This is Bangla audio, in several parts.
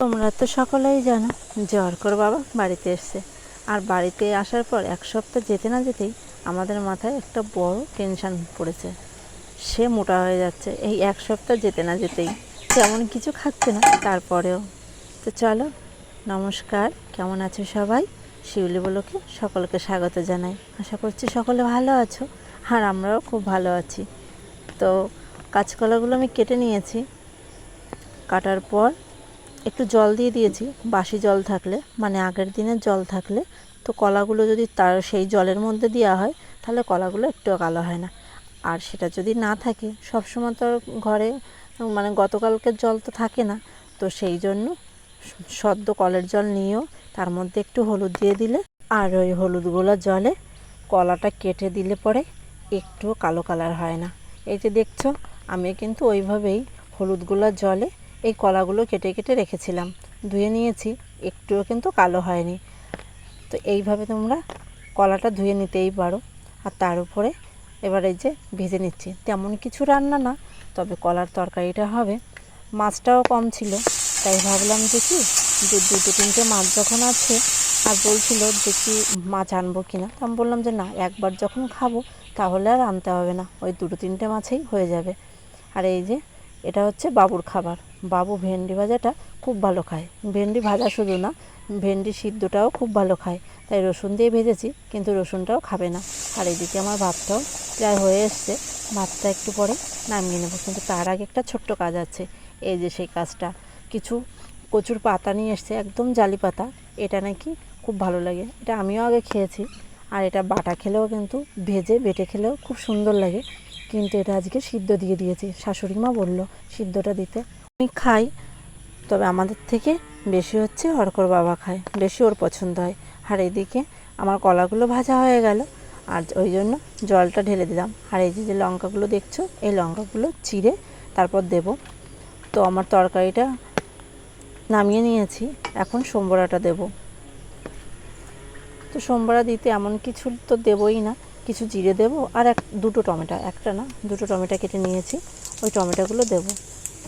তোমরা তো সকলেই জানো যে অর্কর বাবা বাড়িতে এসছে। আর বাড়িতে আসার পর এক সপ্তাহ যেতে না যেতেই আমাদের মাথায় একটা বড় টেনশান পড়েছে। সে মোটা হয়ে যাচ্ছে, এই এক সপ্তাহ যেতে না যেতেই। তেমন কিছু খাচ্ছে না, তারপরেও। তো চলো, নমস্কার, কেমন আছো সবাই? শিউলি বলোকে সকলকে স্বাগত জানাই। আশা করছি সকলে ভালো আছো, আর আমরাও খুব ভালো আছি। তো কাঁচকলাগুলো আমি কেটে নিয়েছি। কাটার পর একটু জল দিয়ে দিয়েছি, বাসি জল থাকলে মানে আগের দিনের জল থাকলে। তো কলাগুলো যদি তার সেই জলের মধ্যে দেওয়া হয়, তাহলে কলাগুলো একটু কালো হয় না। আর সেটা যদি না থাকে, সবসময় তো ঘরে মানে গতকালকের জল তো থাকে না। তো সেই জন্য সদ্য কলের জল নিয়েও তার মধ্যে একটু হলুদ দিয়ে দিলে, আর ওই হলুদগুলো জলে কলাটা কেটে দিলে পরে একটুও কালো কালার হয় না। এই যে দেখছ আমি কিন্তু ওইভাবেই হলুদগুলো জলে এই কলাগুলো কেটে কেটে রেখেছিলাম। ধুয়ে নিয়েছি, একটুও কিন্তু কালো হয়নি। তো এইভাবে তোমরা কলাটা ধুয়ে নিতেই পারো। আর তার উপরে এবার এই যে ভেজে নিচ্ছি। তেমন কিছু রান্না না, তবে কলার তরকারিটা হবে। মাছটাও কম ছিল, তাই ভাবলাম যে কি, যে দুটো তিনটে মাছ যখন আছে, আর বলছিল যে কি মাছ আনব কিনা, তো আমি বললাম যে না, একবার যখন খাব, তাহলে আর আনতে হবে না। ওই দুটো তিনটে মাছেই হয়ে যাবে। আর এই যে এটা হচ্ছে বাবুর খাবার। বাবু ভেন্ডি ভাজাটা খুব ভালো খায়। ভেন্ডি ভাজা শুধু না, ভেন্ডি সিদ্ধটাও খুব ভালো খায়। তাই রসুন দিয়ে ভেজেছি, কিন্তু রসুনটাও খাবে না। আর এদিকে আমার ভাতটাও প্রায় হয়ে এসছে। ভাতটা একটু পরে নামিয়ে নেব। কিন্তু তার আগে একটা ছোট্ট কাজ আছে। এই যে সেই কাজটা। কিছু কচুর পাতা নিয়ে এসছে, একদম জালি পাতা। এটা নাকি খুব ভালো লাগে। এটা আমিও আগে খেয়েছি। আর এটা বাটা খেলেও কিন্তু ভেজে, বেটে খেলেও খুব সুন্দর লাগে। কিন্তু এটা আজকে সিদ্ধ দিয়ে দিয়েছি। শাশুড়ি মা বলল, সিদ্ধটা দিতে। আমি খাই, তবে আমাদের থেকে বেশি হচ্ছে অর্কর বাবা খায়, বেশি ওর পছন্দ হয়। আর এদিকে আমার কলাগুলো ভাজা হয়ে গেল, আর ওই জন্য জলটা ঢেলে দিলাম। আর এই যে লঙ্কাগুলো দেখছ, এই লঙ্কাগুলো চিড়ে তারপর দেব। তো আমার তরকারিটা নামিয়ে নিয়েছি, এখন সোমবড়াটা দেব। তো সোমবড়া দিতে এমন কিছু তো দেবই না কিছু জিরে দেব আর এক, দুটো টমেটো, একটা না, দুটো টমেটো কেটে নিয়েছি। ওই টমেটোগুলো দেব।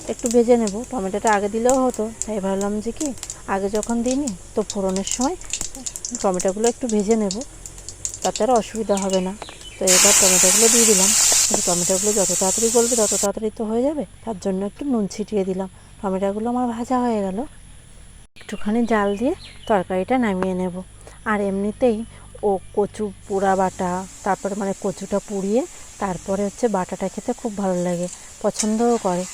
একটু ভেজে নেব। টমেটোটা আগে দিলেও হতো, তাই ভাবলাম যে কি, আগে যখন দিইনি, তো ফোড়নের সময় টমেটোগুলো একটু ভেজে নেব। তাতে আর অসুবিধা হবে না। তো এবার টমেটোগুলো দিয়ে দিলাম। কিন্তু টমেটোগুলো যত তাড়াতাড়ি গলবে, তত তাড়াতাড়ি তো হয়ে যাবে। তার জন্য একটু নুন ছিটিয়ে দিলাম। টমেটোগুলো আমার ভাজা হয়ে গেল। একটুখানি জাল দিয়ে তরকারিটা নামিয়ে নেব। আর এমনিতেই ও কচু পোড়া বাটা, তারপরে মানে কচুটা পুড়িয়ে তারপরে হচ্ছে বাটাটা খেতে খুব ভালো লাগে, পছন্দও করে।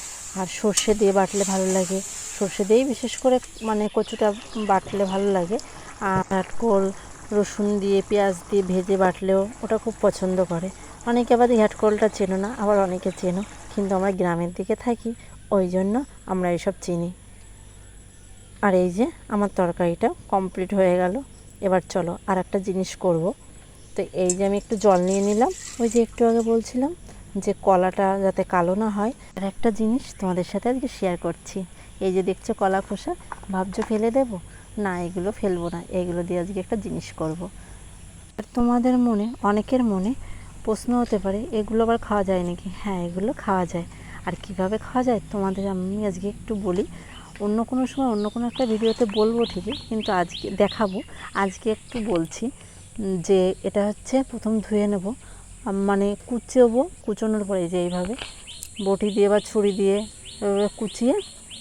আর সর্ষে দিয়ে বাটলে ভালো লাগে। সর্ষে দিয়েই বিশেষ করে মানে কচুটা বাটলে ভালো লাগে। আর কোল রসুন দিয়ে, পেঁয়াজ দিয়ে ভেজে বাটলেও ওটা খুব পছন্দ করে। অনেকে আবার হ্যাটকোলটা চেনো না, আবার অনেকে চেনো, কিন্তু আমরা গ্রামের দিকে থাকি, ওই জন্য আমরা এসব চিনি। আর এই যে আমার তরকারিটা কমপ্লিট হয়ে গেল। এবার চলো আর একটা জিনিস করব। তো এই যে আমি একটু জল নিয়ে নিলাম। ওই যে একটু আগে বলছিলাম যে কলাটা যাতে কালো না হয়। আর একটা জিনিস তোমাদের সাথে আজকে শেয়ার করছি। এই যে দেখছ কলা খোসা, ভাবছ ফেলে দেব? না, এগুলো ফেলব না, এগুলো দিয়ে আজকে একটা জিনিস করব। আর তোমাদের মনে, অনেকের মনে প্রশ্ন হতে পারে, এগুলো আবার খাওয়া যায় নাকি? হ্যাঁ এগুলো খাওয়া যায়। আর কীভাবে খাওয়া যায় তোমাদের আমি আজকে একটু বলি। অন্য কোনো সময় অন্য কোনো একটা ভিডিওতে বলব ঠিকই, কিন্তু আজকে দেখাবো। আজকে একটু বলছি যে এটা হচ্ছে প্রথম ধুয়ে নেব। মানে কুচোবো, কুচোনোর পরে যে এইভাবে বটি দিয়ে বা ছুরি দিয়ে কুচিয়ে,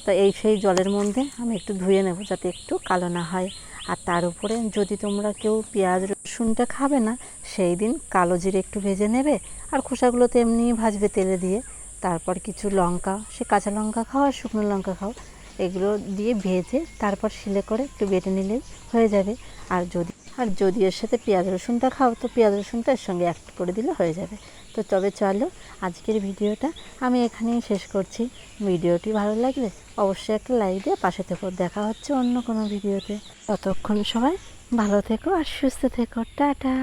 তা এই সেই জলের মধ্যে আমি একটু ধুয়ে নেব যাতে একটু কালো না হয়। আর তার উপরে যদি তোমরা কেউ পেঁয়াজ, রসুনটা খাবে না, সেই দিন কালো জিরে একটু ভেজে নেবে, আর খোসাগুলো তো এমনি ভাজবে তেলে দিয়ে। তারপর কিছু লঙ্কা, সে কাঁচা লঙ্কা খাও আর শুকনো লঙ্কা খাও। এগুলো দিয়ে ভেজে তারপর শিলে করে একটু বেটে নিলে হয়ে যাবে। আর যদি আর যদি এর সাথে পেঁয়াজ রসুনটা খাও, তো পেঁয়াজ রসুনটা এর সঙ্গে অ্যাড করে দিলে হয়ে যাবে। তো তবে চলো, আজকের ভিডিওটা আমি এখানেই শেষ করছি। ভিডিওটি ভালো লাগলে অবশ্যই একটা লাইক দিয়ে পাশে থেকো। দেখা হচ্ছে অন্য কোনো ভিডিওতে। ততক্ষণ সবাই ভালো থেকো আর সুস্থ থেকো। টাটা।